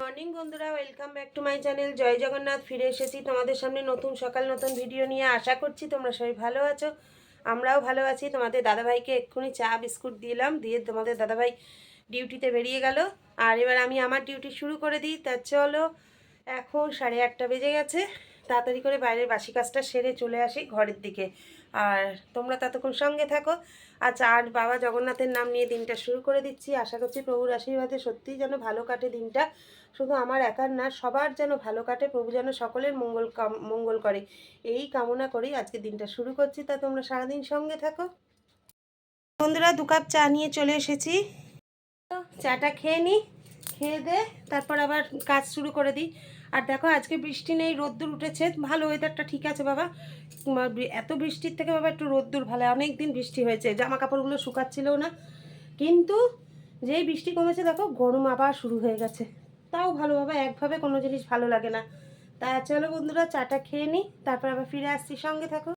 Morning বন্ধুরা, welcome back to my channel. জয় জগন্নাথ, ফিরে এসেছি তোমাদের সামনে নতুন সকাল, নতুন ভিডিও নিয়ে। আশা করছি তোমরা সবাই ভালো আছো, আমরাও ভালো আছি। তোমাদের দাদাভাইকে এক্ষুনি চা, বিস্কুট দিলাম, দিয়ে তোমাদের দাদাভাই ডিউটিতে বেরিয়ে গেল। আর এবার আমি আমার ডিউটি শুরু করে দিই। তা চলো, এখন সাড়ে আটটা বেজে গেছে। তাড়াতাড়ি করে বাইরের বাসি কাজটা সেরে চলে আসি ঘরের দিকে। আর তোমরা ততক্ষণ সঙ্গে থাকো। আচ্ছা আর বাবা জগন্নাথের নাম নিয়ে দিনটা শুরু করে দিচ্ছি। আশা করছি প্রভুর আশীর্বাদে সত্যিই যেন ভালো কাটে দিনটা। শুধু আমার একার না, সবার যেন ভালো কাটে। প্রভু যেন সকলের মঙ্গল মঙ্গল করে। এই কামনা করেই আজকে দিনটা শুরু করছি। তা তোমরা সারাদিন সঙ্গে থাকো। বন্ধুরা, দু কাপ চা নিয়ে চলে এসেছি। চাটা খেয়ে নিই খেয়ে দে, তারপর আবার কাজ শুরু করে দিই। আর দেখো, আজকে বৃষ্টি নেই, রোদ্দুর উঠেছে। ভালো ওয়েদারটা ঠিক আছে বাবা। এত বৃষ্টির থেকে বাবা একটু রোদ্দুর ভালো। অনেক দিন বৃষ্টি হয়েছে জামা কাপড়গুলো শুকাচ্ছিলও না। কিন্তু যেই বৃষ্টি কমেছে, দেখো, গরম আবার শুরু হয়ে গেছে। তাও ভালো বাবা, একভাবে কোনো জিনিস ভালো লাগে না। তা চলো বন্ধুরা, চাটা খেয়ে নিই তারপর আবার ফিরে আসছি। সঙ্গে থাকো।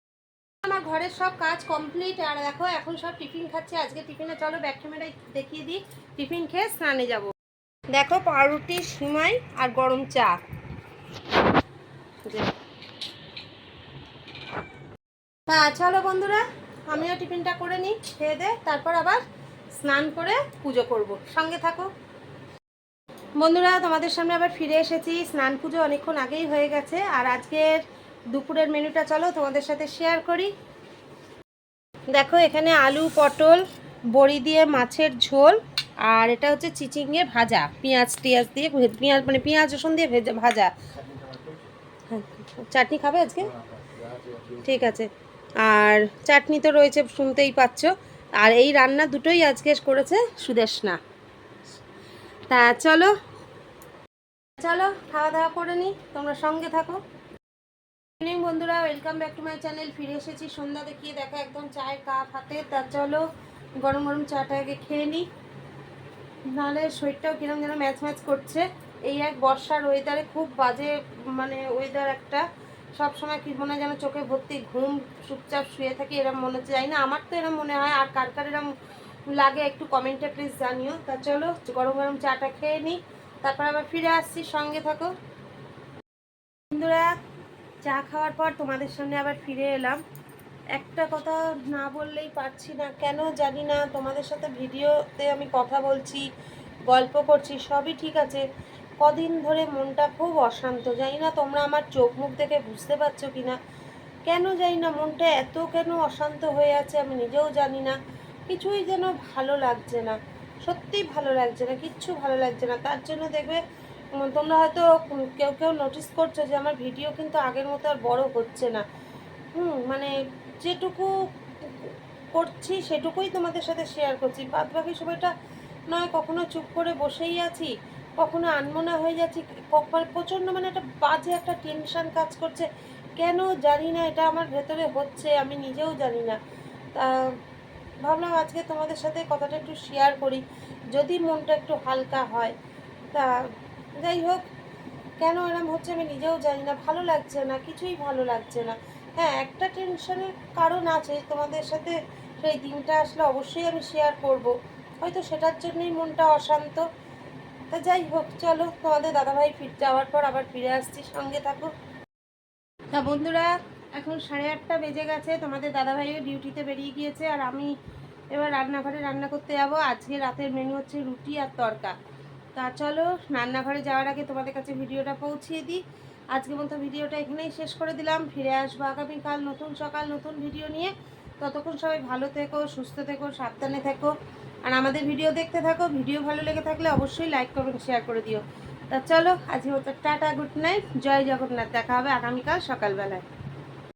আমার ঘরের সব কাজ কমপ্লিট আর দেখো, এখন সব টিফিন খাচ্ছে। আজকে টিফিনে চলো ব্যাক ক্যামেরায় দেখিয়ে দিই। টিফিন খেয়ে স্নানে যাব। দেখো, পাউরুটি, সিমাই আর গরম চা। তা চলো বন্ধুরা, আমিও টিফিনটা করে নিই, খেয়ে দে, তারপর আবার স্নান করে পুজো করব। সঙ্গে থাকো। বন্ধুরা, তোমাদের সামনে আবার ফিরে এসেছি। স্নান পুজো অনেকক্ষণ আগেই হয়ে গেছে, আর আজকের দুপুরের মেনুটা চলো তোমাদের সাথে শেয়ার করি। দেখো, এখানে আলু, পটল, বড়ি দিয়ে মাছের ঝোল আর এটা হচ্ছে চিচিঙ্গে ভাজা পেঁয়াজ টিয়াজ দিয়ে পেঁয়াজ মানে পেঁয়াজ রসুন দিয়ে ভেজা ভাজা। হ্যাঁ, চাটনি খাবে আজকে? ঠিক আছে। আর চাটনি তো রয়েছে শুনতেই পাচ্ছ। আর এই রান্না দুটোই আজকে করেছে সুদেশনা তা চলো চলো খাওয়া দাওয়া করে নিই তোমরা সঙ্গে থাকো। বন্ধুরা welcome back to my channel ফিরে এসেছি সন্ধ্যা দেখিয়ে দেখো একদম চায়ের কাপ হাতে। তা চলো গরম গরম চাটা আগে খেয়ে নিই নাহলে শরীরটাও কিরম যেন ম্যাচ ম্যাচ করছে। এই এক বর্ষার ওয়েদারে খুব বাজে মানে ওয়েদার একটা। সব সময় কি মনে হয় যেন চোখে ভর্তি ঘুম, চুপচাপ শুয়ে থাকি, এরম মনে হচ্ছে। জানি না, আমার তো এরম মনে হয়, আর কার কার এরম লাগে একটু কমেন্টে প্লিজ জানিও। তা চলো, গরম গরম চাটা খেয়ে নিই তারপর আবার ফিরে আসছি, সঙ্গে থাকো। বন্ধুরা, চা খাওয়ার পর তোমাদের সামনে আবার ফিরে এলাম। একটা কথা না বললেই পারছি না। কেন জানি না, তোমাদের সাথে ভিডিওতে আমি কথা বলছি, গল্প করছি, সবই ঠিক আছে। কদিন ধরে মনটা খুব অশান্ত, জানি না তোমরা আমার চোখ মুখ দেখে বুঝতে পারছ কি না কেন জানি না, মনটা এত কেন অশান্ত হয়ে আছে আমি নিজেও জানি না। কিছুই যেন ভালো লাগছে না, সত্যিই ভালো লাগছে না, কিচ্ছু ভালো লাগছে না। তার জন্য দেখবে তোমরা হয়তো কেউ কেউ নোটিস করছ যে আমার ভিডিও কিন্তু আগের মতো আর বড় হচ্ছে না। হুম মানে যেটুকু করছি, সেটুকুই তোমাদের সাথে শেয়ার করছি। বাদ বাকি সময়টা নয়, কখনো চুপ করে বসেই আছি, কখনো আনমনা হয়ে যাচ্ছি, কখনো প্রচণ্ড মানে একটা বাজে একটা টেনশান কাজ করছে। কেন জানি না, এটা আমার ভেতরে হচ্ছে, আমি নিজেও জানি না। তা ভাবলাম আজকে তোমাদের সাথে কথাটা একটু শেয়ার করি, যদি মনটা একটু হালকা হয়। তা যাই হোক, কেন এরম হচ্ছে আমি নিজেও জানি না, ভালো লাগছে না, কিছুই ভালো লাগছে না। হ্যাঁ একটা টেনশনের কারণ আছে, তোমাদের সাথে সেই দিনটা আসলে অবশ্যই আমি শেয়ার করব। হয়তো সেটার জন্যই মনটা অশান্ত। তা যাই হোক, চলো তোমাদের দাদাভাই ফির যাওয়ার পর আবার ফিরে আসছি, সঙ্গে থাকো। তা বন্ধুরা, এখন সাড়ে আটটা বেজে গেছে, তোমাদের দাদাভাইও ডিউটিতে বেরিয়ে গিয়েছে আর আমি এবার রান্নাঘরে রান্না করতে যাব। আজকে রাতের মেনু হচ্ছে রুটি আর তরকা। তা চলো, রান্নাঘরে যাওয়ার আগে তোমাদের কাছে ভিডিওটা পৌঁছিয়ে দিই। আজকে মতো ভিডিওটা এখানেই শেষ করে দিলাম। ফিরে আসব আগামীকাল নতুন সকাল, নতুন ভিডিও নিয়ে। ততক্ষণ সবাই ভালো থেকো, সুস্থ থেকো, সাবধানে থেকো। আর আমাদের ভিডিও দেখতে থাকো। ভিডিও ভালো লেগে থাকলে অবশ্যই লাইক কমেন্ট শেয়ার করে দিও। তা চলো আজকে মতো টাটা গুড নাইট জয় জগন্নাথ। দেখা হবে আগামীকাল সকালবেলায়।